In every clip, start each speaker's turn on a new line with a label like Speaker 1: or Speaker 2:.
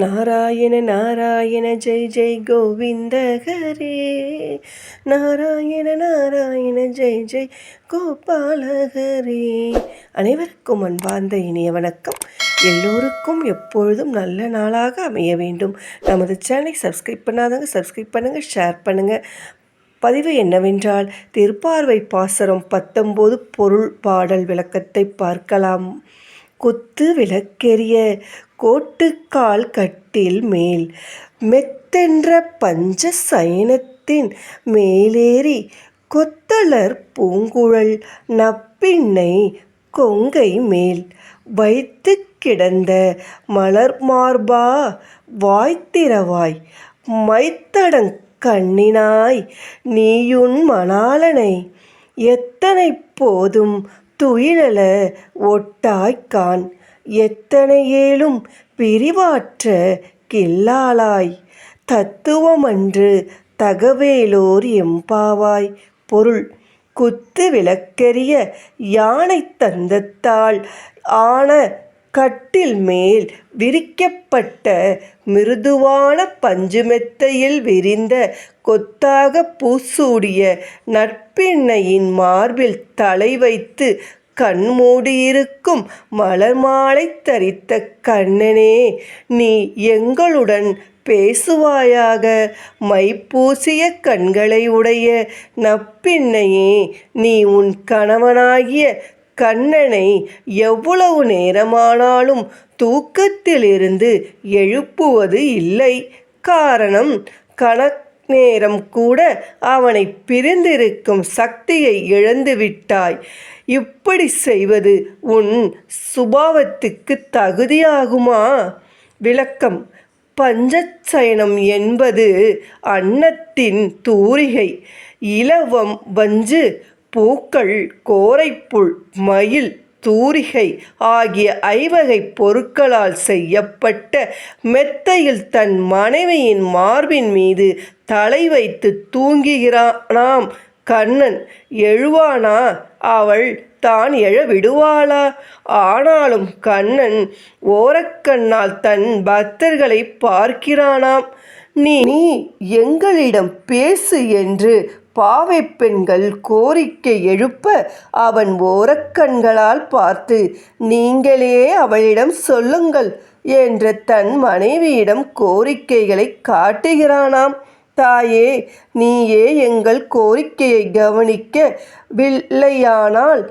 Speaker 1: நாராயண நாராயண ஜெய் ஜெய் கோவிந்த ஹரே. நாராயண நாராயண ஜெய் ஜெய் கோபால ஹரே. அனைவருக்கும் அன்பார்ந்த இனிய வணக்கம். எல்லோருக்கும் எப்பொழுதும் நல்ல நாளாக அமைய வேண்டும். நமது சேனலை சப்ஸ்கிரைப் பண்ணாதவங்க சப்ஸ்கிரைப் பண்ணுங்கள் ஷேர் பண்ணுங்கள் பதிவு என்னவென்றால் திருப்பார்வை பாசரம் பத்தொம்போது பொருள் பாடல் விளக்கத்தை பார்க்கலாம். கொத்து விளக்கெரிய கோட்டுக்கால் கட்டில் மேல் மெத்தென்ற பஞ்ச சயனத்தின் மேலேறி கொத்தலர் பூங்குழல் நப்பின்னை கொங்கை மேல் வைத்து கிடந்த மலர் மார்பா வாய்த்திரவாய் மைத்தடங் கண்ணினாய் நீயுன் மணாளனை எத்தனை போதும் துயிலல ஒட்டாய்க்கான் எத்தனை ஏழும் பிரிவாற்ற கில்லாளாய். தத்துவமன்று தகவேலோர் எம்பாவாய். பொருள் குத்து விளக்கெரிய யானை தந்தத்தால் ஆன கட்டில் மேல் விரிக்கப்பட்ட மிருதுவான பஞ்சுமெத்தையில் விரிந்த கொத்தாக பூசூடிய நட்பிண்ணையின் மார்பில் தலை வைத்து கண்மூடியிருக்கும் மலர் மாலை தரித்த கண்ணனே நீ எங்களுடன் பேசுவாயாக. மைப்பூசிய கண்களை உடைய நப்பின்னையே நீ உன் கணவனாகிய கண்ணனை எவ்வளவு நேரமானாலும் தூக்கத்திலிருந்து எழுப்புவது இல்லை. காரணம் கணக் நேரம் கூட அவனை பிரிந்திருக்கும் சக்தியை இழந்துவிட்டாய் இப்படி செய்வது உன் சுபாவத்துக்கு தகுதியாகுமா? விளக்கம். பஞ்சச்சயனம் என்பது அன்னத்தின் தூரிகை. இலவம் வஞ்சு பூக்கள் கோரைப்புல் மயில் தூரிகை ஆகிய ஐவகை பொருட்களால் செய்யப்பட்ட மெத்தையில் தன் மனைவியின் மார்பின் மீது தலை வைத்து தூங்குகிறானாம். கண்ணன் எழுவானா? அவள் தான் எழ விடுவாளா? ஆனாலும் கண்ணன் ஓரக்கண்ணால் தன் பக்தர்களை பார்க்கிறானாம். நீ நீ எங்களிடம் பேசு என்று பாவை பெண்கள் கோரிக்கை எழுப்ப அவன் ஓரக்கண்களால் பார்த்து நீங்களே அவளிடம் சொல்லுங்கள் என்று தன் மனைவியிடம் கோரிக்கைகளை காட்டுகிறானாம். தாயே நீயே எங்கள் கோரிக்கையை கவனிக்க வில்லையானால்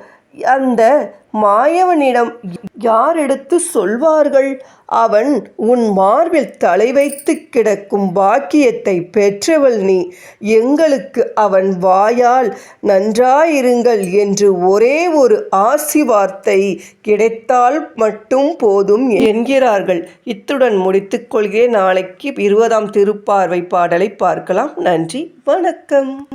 Speaker 1: அந்த மாயவனிடம் யார் எடுத்து சொல்வார்கள்? அவன் உன் மார்பில் தலை வைத்து கிடக்கும் பாக்கியத்தை பெற்றவள் நீ. எங்களுக்கு அவன் வாயால் நன்றாயிருங்கள் என்று ஒரே ஒரு ஆசி வார்த்தை கிடைத்தால் மட்டும் போதும் என்கிறார்கள். இத்துடன் முடித்துக்கொள்கிறேன் நாளைக்கு இருபதாம் திருப்பார்வை பாடலை பார்க்கலாம். நன்றி. வணக்கம்.